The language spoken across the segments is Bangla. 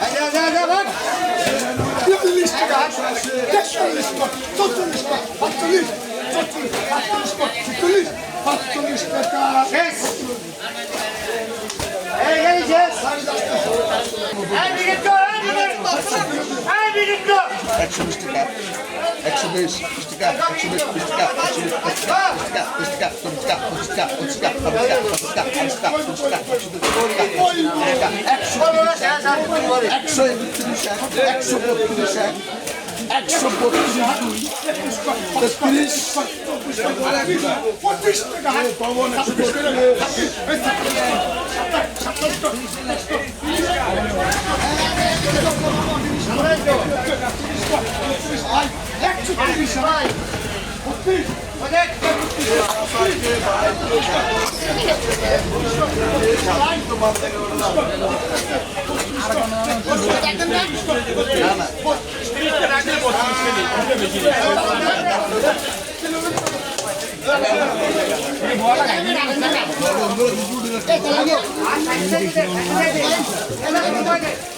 Hadi hadi hadi bak. Yapılmış bak. Yaşanmış bak. Tutulmuş bak. Patlamış. Tutulmuş. Patlamış bak. Tutulmuş. Patlamış bak. Kes. Hey geleceğiz. Her bir একশো বিশ বিশ টাকা একশো বিশ বিশ টাকা একশো বিশ বিশ টাকা বিশ টাকা বিশ টাকা পঁচিশ টাকা পঁচিশ টাকা পঁচিশ টাকা পঁচিশ টাকা পঁচিশ টাকা পঁচিশ টাকা একশো একশো একত্রিশ একশো বত্রিশ একশো বত্রিশ তেত্রিশ পঁচিশ টাকা একশো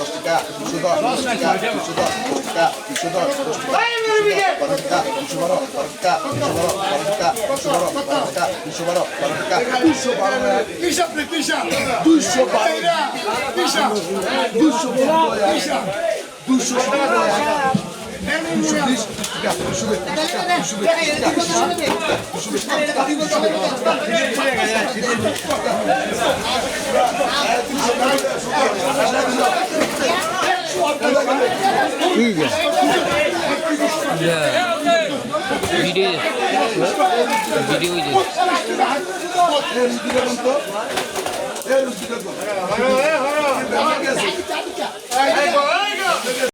দুশো টাকা দুশো দুশো দশ টাকা দুশো দশ দশ টাকা দুশো দশ দশ টাকা বারো টাকা দুশো বারো বারো টাকা দুশো বিশ টাকা ভিডিও ভিডিও এর দিকে